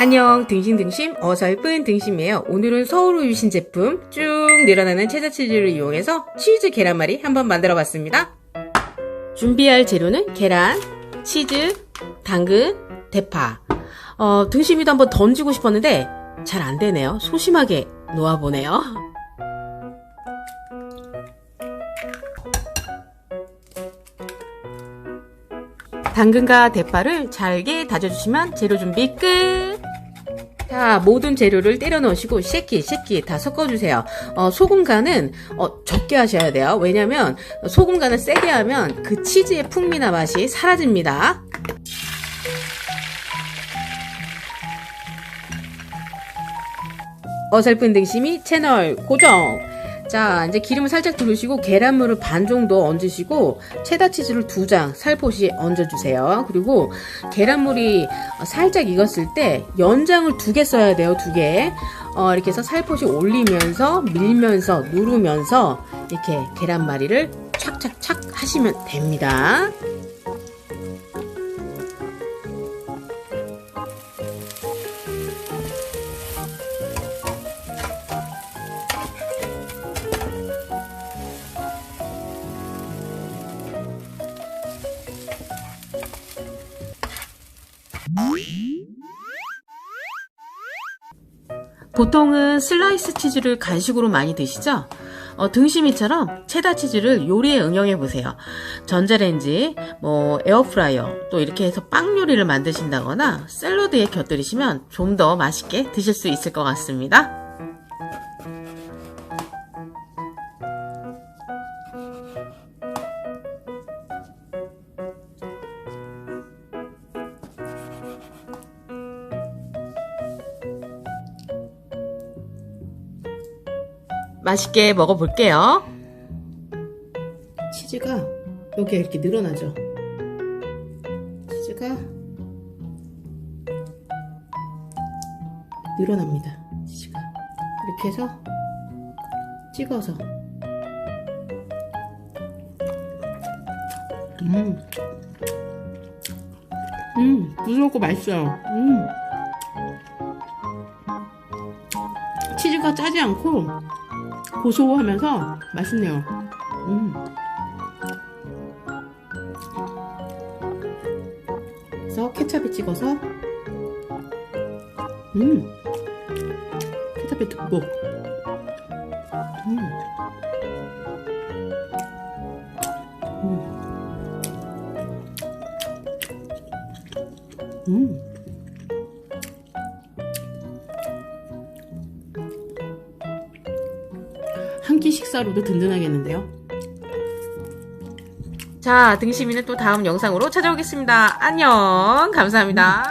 안녕 등심등심 어설픈 등심이에요. 오늘은 서울 유신 제품 쭉 늘어나는 체자치즈를 이용해서 치즈 계란말이 한번 만들어 봤습니다. 준비할 재료는 계란, 치즈, 당근, 대파. 어, 등심이도 한번 던지고 싶었는데 잘 안되네요. 소심하게 놓아보네요. 당근과 대파를 잘게 다져주시면 재료 준비 끝! 자, 모든 재료를 때려 넣으시고 쉐키, 쉐키 다 섞어주세요. 어, 소금 간은 어, 적게 하셔야 돼요. 왜냐면 소금 간을 세게 하면 그 치즈의 풍미나 맛이 사라집니다. 어설픈 등심이 채널 고정! 자, 이제 기름을 살짝 두르시고 계란물을 반 정도 얹으시고 체다 치즈를 두 장 살포시 얹어주세요. 그리고 계란물이 살짝 익었을 때 연장을 두 개 써야 돼요. 두 개. 어, 이렇게 해서 살포시 올리면서 밀면서 누르면서 이렇게 계란말이를 착착착 하시면 됩니다. 보통은 슬라이스 치즈를 간식으로 많이 드시죠? 어, 등심이처럼 체다 치즈를 요리에 응용해 보세요. 전자레인지, 뭐 에어프라이어, 또 이렇게 해서 빵 요리를 만드신다거나 샐러드에 곁들이시면 좀 더 맛있게 드실 수 있을 것 같습니다. 맛있게 먹어볼게요. 치즈가 여기 이렇게 늘어나죠. 치즈가 늘어납니다. 치즈가 이렇게 해서 찍어서 음, 음, 부드럽고 맛있어요. 음. 치즈가 짜지 않고 고소하면서 맛있네요. 음. 그래서 케찹에 찍어서 음 케찹에 듬뿍 음. 음. 음. 한 끼 식사로도 든든하겠는데요. 자, 등심이는 또 다음 영상으로 찾아오겠습니다. 안녕. 감사합니다.